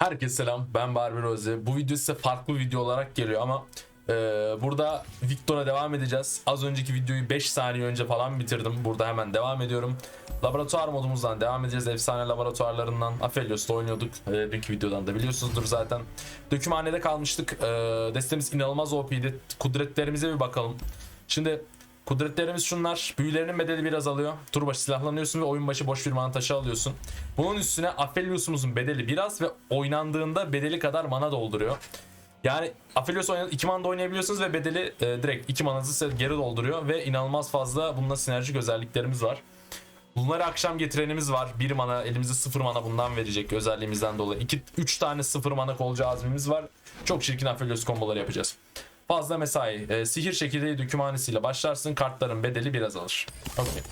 Herkese selam ben Barbie Rose. Bu video size farklı video olarak geliyor ama e, burada Victor'a devam edeceğiz. Az önceki videoyu 5 saniye önce falan bitirdim. Burada hemen devam ediyorum. Laboratuvar modumuzdan devam edeceğiz. Efsane laboratuvarlarından Aphelios'ta oynuyorduk. E, dünkü videodan da biliyorsunuzdur zaten. Dökümhanede kalmıştık. E, destemiz inanılmaz OP'ydi. Kudretlerimize bir bakalım. Şimdi Kudretlerimiz şunlar. Büyülerinin bedeli biraz alıyor. Tur başı silahlanıyorsun ve oyun başı boş bir mana taşı alıyorsun. Bunun üstüne Aphelios'umuzun bedeli biraz ve oynandığında bedeli kadar mana dolduruyor. Yani Aphelios oynayan 2 mana da oynayabiliyorsunuz ve bedeli e, direkt 2 mananızı size geri dolduruyor ve inanılmaz fazla bununla sinerjik özelliklerimiz var. Bunları akşam getirenimiz var. 1 mana elimizde 0 mana bundan verecek özelliğimizden dolayı. 2 3 tane 0 mana kolcu azmimiz var. Çok çirkin Aphelios komboları yapacağız. Fazla mesai. E, sihir çekirdeği dökümhanesiyle başlarsın. Kartların bedeli biraz alır. Okey.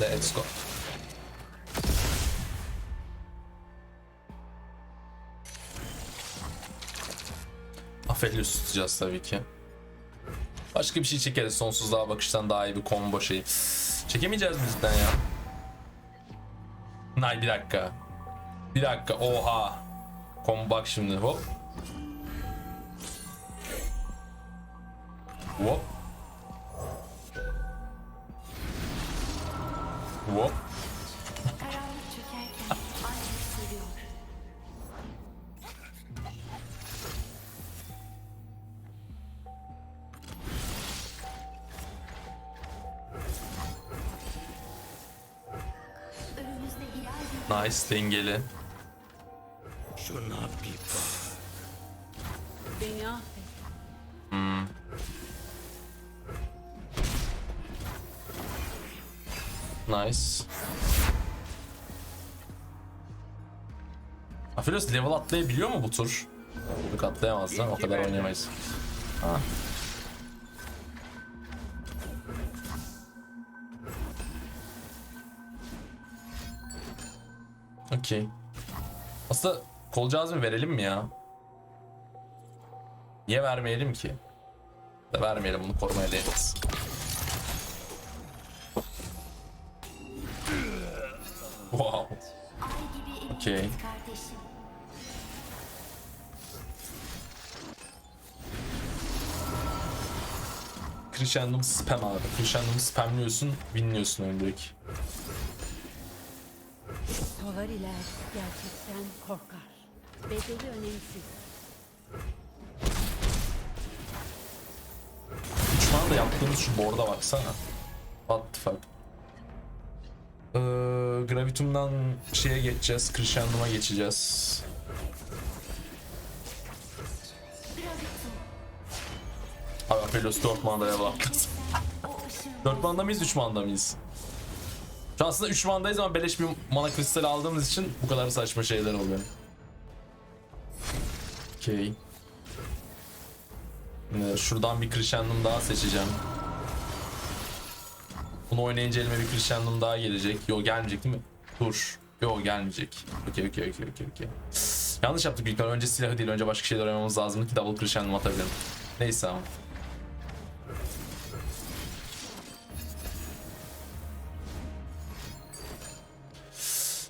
Let's go. Aphelios tutacağız tabii ki. Başka bir şey çekeriz. Sonsuzluğa bakıştan daha iyi bir combo şeyi. Çekemeyeceğiz mi cidden ya? Nay bir dakika. Bir dakika. Oha. Combo bak şimdi. Hop. Hop. Hop. Nice dengeli. Şuna bir bak. Beni affet. Nice. Aphelios level atlayabiliyor mu bu tur? Yok atlayamaz da o kadar oynayamayız. Ha. Okey. Aslında kolcağız mı verelim mi ya? Niye vermeyelim ki? Da vermeyelim bunu korumaya değmez. Wow. Okey. Crescendum spam abi. Crescendum spamlıyorsun, winliyorsun oyunu direkt. Solariler gerçekten korkar. Bedeli önemsiz. Düşman da yaptığımız şu board'a baksana. What the fuck. Ee, Gravitum'dan şeye geçeceğiz, Crescendum'a geçeceğiz. Abi Aphelios 4 manda level atladı. O ışığın 4 manda mıyız, 3 manda mıyız? Şu an aslında 3 mandayız ama beleş bir mana kristali aldığımız için bu kadar saçma şeyler oluyor. Okey. Ee, Şuradan bir Crescendum daha seçeceğim. Bunu oynayınca elime bir Crescendum daha gelecek. Yo gelmeyecek değil mi? Dur. Yo gelmeyecek. Okey okey okey okey okey. Yanlış yaptık ihtimalle. Önce silahı değil önce başka şeyler oynamamız lazımdı ki double Crescendum atabilirim. Neyse ama.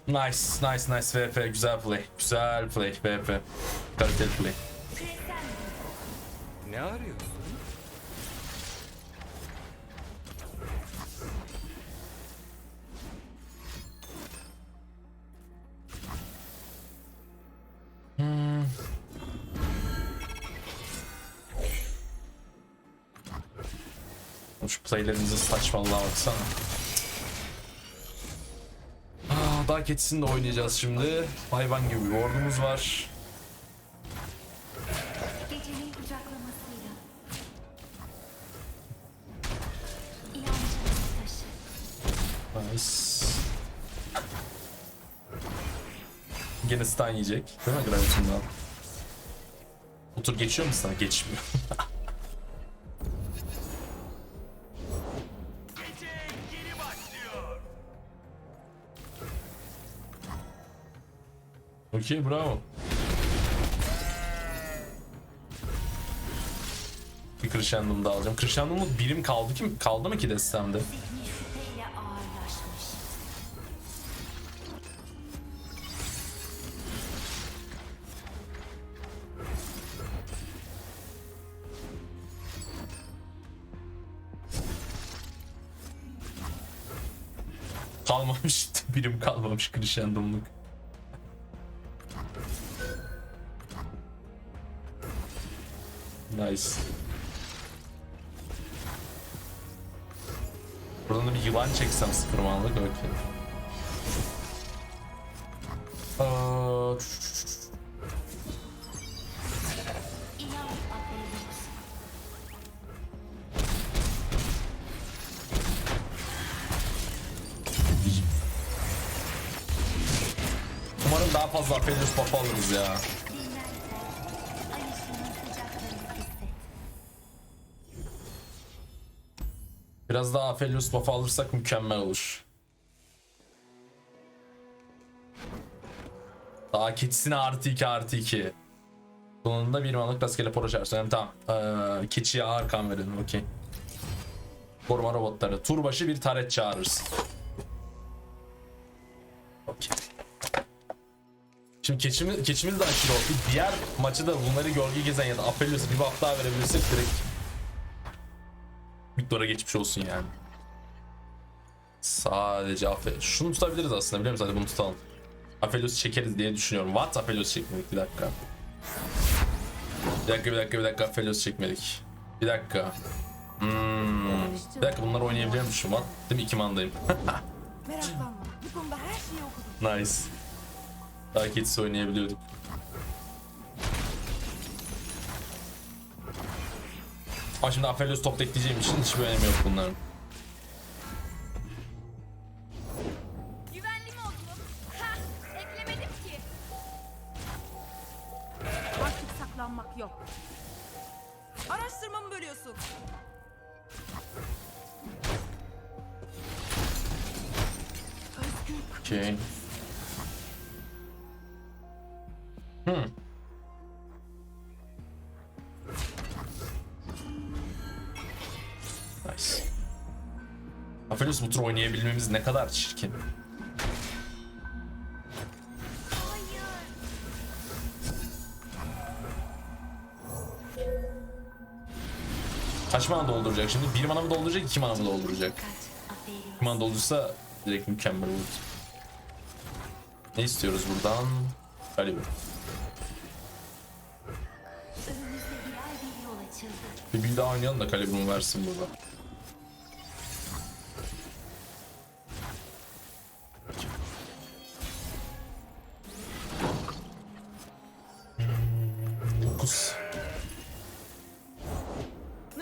Nice, nice, nice VP. Güzel play. Güzel play VP. Kaliteli play. Ne arıyorsun? Şu playlerimizin saçmallığa baksana. Daha keçisini de oynayacağız şimdi. Hayvan gibi bir ward'umuz var. Nice. Gene stun yiyecek. Değil mi Gravitum'dan? Bu tur geçiyor mu sana? Geçmiyor. Okey bravo. bir Crescendo'mu da alacağım. Crescendo'muz birim kaldı ki kaldı mı ki destemde? Kalmamış. birim kalmamış Crescendo'mluk. Nice. Buradan da bir yılan çeksem sıfır manlık okey. Umarım daha fazla Aphelios buff alırız ya. Biraz daha Aphelios buff alırsak mükemmel olur. Daha keçisine artı 2 artı 2. Sonunda bir manlık rastgele poro çağırsın. Tamam. Ee, keçiye ağır kan verelim. Okey. Koruma robotları. Tur başı bir taret çağırırsın. Okey. Şimdi keçimiz, keçimiz de aşırı oldu. Diğer maçı da bunları gölge gezen ya da Aphelios'a bir buff daha verebilirsek direkt Victor'a geçmiş olsun yani. Sadece Aphelios. Şunu tutabiliriz aslında biliyor musun? Hadi bunu tutalım. Aphelios çekeriz diye düşünüyorum. What Aphelios çekmedik? Bir dakika. Bir dakika bir dakika bir dakika Aphelios çekmedik. Bir dakika. Hmm. Bir dakika bunları oynayabiliyormuşum lan. Değil mi? İki mandayım. Nice. Daha oynayabiliyorduk. Ama şimdi Aphelios top ekleyeceğim için hiçbir önemi yok bunların. Güvenli mod mu? Ha, eklemedim ki. Artık saklanmak yok. Araştırmamı bölüyorsun. Okay. Hmm. Aphelios bu tur oynayabilmemiz ne kadar çirkin. Kaç mana dolduracak şimdi? Bir mana mı dolduracak, iki mana mı dolduracak? İki mana doldursa direkt mükemmel olur. Ne istiyoruz buradan? Birer bir build daha oynayalım da Calibur'un versin burada.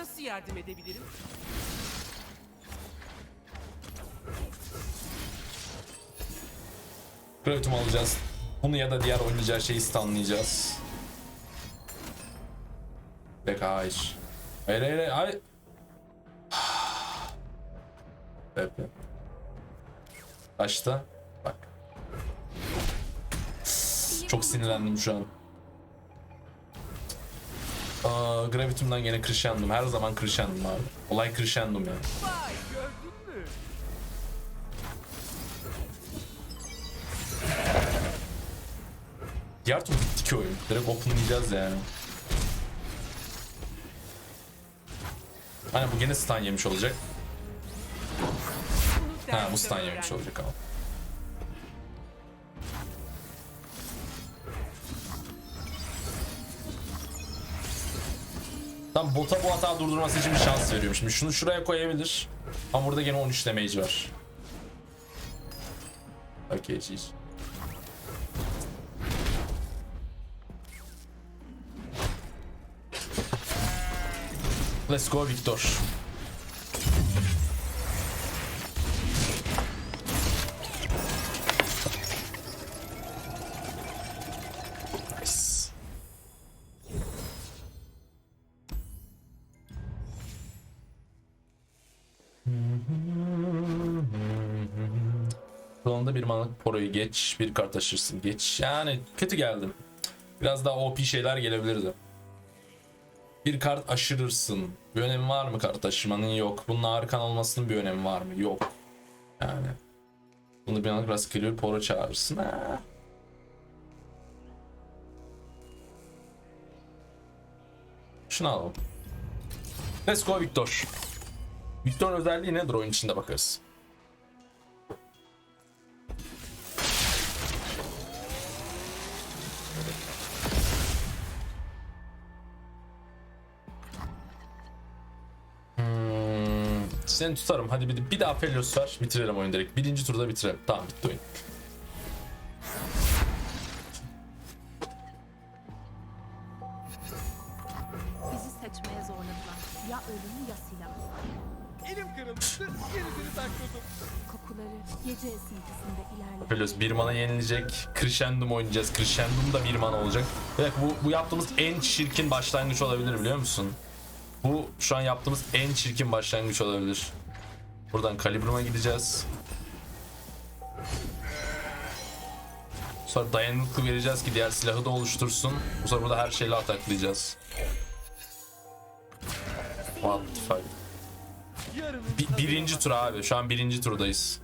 Nasıl yardım edebilirim? Gravitum alacağız. Bunu ya da diğer oynayacağı şeyi stunlayacağız. Dakika hayır. Hayır hayır hayır. evet. Başta. Bak. Çok sinirlendim şu an. Aa, Gravitum'dan gene Crescendo'm. Her zaman Crescendo'm abi. Olay Crescendo'm mü? Diğer türlü bitti ki oyun. Direkt openlayacağız yani. Hani bu gene stun yemiş olacak. Ha bu stun yemiş olacak ama. Tam bota bu hata durdurması için bir şans veriyorum. Şimdi şunu şuraya koyabilir. Ama burada gene 13 damage var. Okay, geez. Let's go Victor. Bir manlık poroyu geç, bir kart taşırsın geç. Yani kötü geldim. Biraz daha OP şeyler gelebilirdi. Bir kart aşırırsın. Bir önemi var mı kart taşımanın? Yok. Bunun arkan olmasının bir önemi var mı? Yok. Yani. Bunu bir anlık rast geliyor. Poro çağırırsın. Ha. Şunu alalım. Let's go Victor. Victor'un özelliği nedir oyun içinde bakarız. Seni tutarım. Hadi bir, bir daha Felios ver. Bitirelim oyunu direkt. Birinci turda bitirelim. Tamam bitti oyun. Bizi seçmeye zorladılar. Ya ölüm ya silah. Elim kırılmıştı, gerisini sakladım. Kokuları gece esintisinde ilerler. Felios bir mana yenilecek. Crescendum oynayacağız. Crescendum da bir mana olacak. Evet bu, bu yaptığımız en çirkin başlangıç olabilir biliyor musun? Bu şu an yaptığımız en çirkin başlangıç olabilir. Buradan Kalibrum'a gideceğiz. Sonra dayanıklı vereceğiz ki diğer silahı da oluştursun. Bu sefer burada her şeyle ataklayacağız. What the fuck? Bi- birinci tur abi. Şu an birinci turdayız.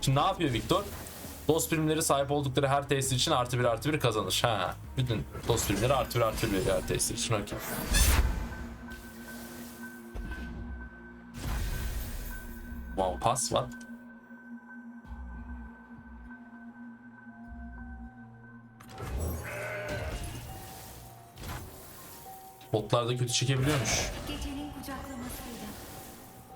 Şimdi ne yapıyor Victor? Dost birimleri sahip oldukları her tesir için artı bir artı bir kazanır. Ha, bütün dost birimleri artı bir artı bir her tesir için. Okey. Wow, pass what? Botlar da kötü çekebiliyormuş.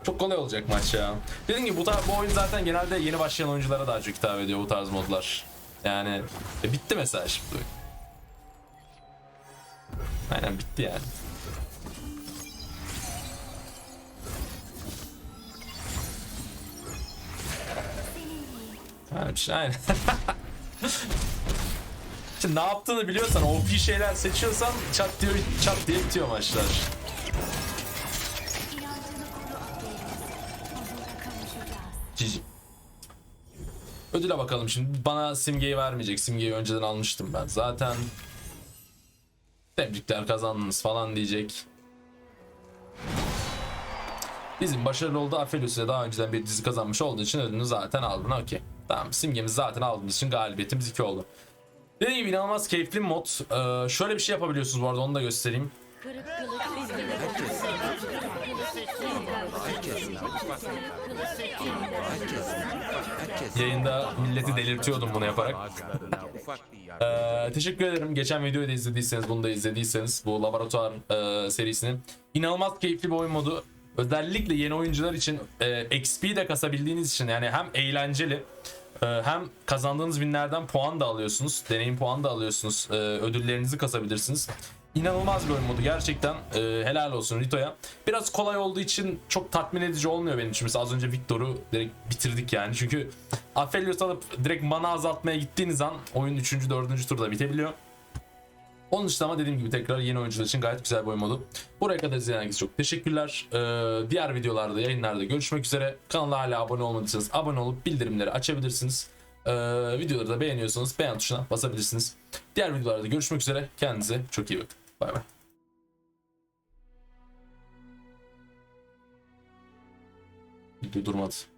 Çok kolay olacak maç ya. Dediğim gibi bu, tar- bu oyun zaten genelde yeni başlayan oyunculara daha çok hitap ediyor bu tarz modlar. Yani e, bitti mesela şimdi. Aynen bitti yani. Şey aynen. Şimdi ne yaptığını biliyorsan, OP şeyler seçiyorsan çat diye çat diye bitiyor maçlar. Ödüle bakalım şimdi. Bana simgeyi vermeyecek. Simgeyi önceden almıştım ben. Zaten tebrikler kazandınız falan diyecek. Bizim başarılı oldu. Aphelios ile daha önceden bir dizi kazanmış olduğu için ödülünü zaten aldın. Okey. Tamam simgemizi zaten aldığımız için galibiyetimiz 2 oldu. Dediğim gibi inanılmaz keyifli mod. Ee, şöyle bir şey yapabiliyorsunuz bu arada onu da göstereyim. Yayında milleti delirtiyordum bunu yaparak. Ee, teşekkür ederim. Geçen videoyu da izlediyseniz, bunu da izlediyseniz bu laboratuvar e, serisinin inanılmaz keyifli bir oyun modu. Özellikle yeni oyuncular için e, XP de kasabildiğiniz için yani hem eğlenceli e, hem kazandığınız binlerden puan da alıyorsunuz. Deneyim puanı da alıyorsunuz. E, ödüllerinizi kasabilirsiniz. İnanılmaz bir oyun modu gerçekten e, helal olsun Rito'ya. Biraz kolay olduğu için çok tatmin edici olmuyor benim için. Mesela az önce Victor'u direkt bitirdik yani. Çünkü Aphelios alıp direkt mana azaltmaya gittiğiniz an oyun 3. 4. turda bitebiliyor. Onun dışında ama dediğim gibi tekrar yeni oyuncular için gayet güzel bir oyun modu. Buraya kadar izleyen herkese çok teşekkürler. Ee, diğer videolarda, yayınlarda görüşmek üzere. Kanala hala abone olmadıysanız abone olup bildirimleri açabilirsiniz. Ee, videoları da beğeniyorsanız beğen tuşuna basabilirsiniz. Diğer videolarda görüşmek üzere. Kendinize çok iyi bakın. Bay bay. Video durmadı.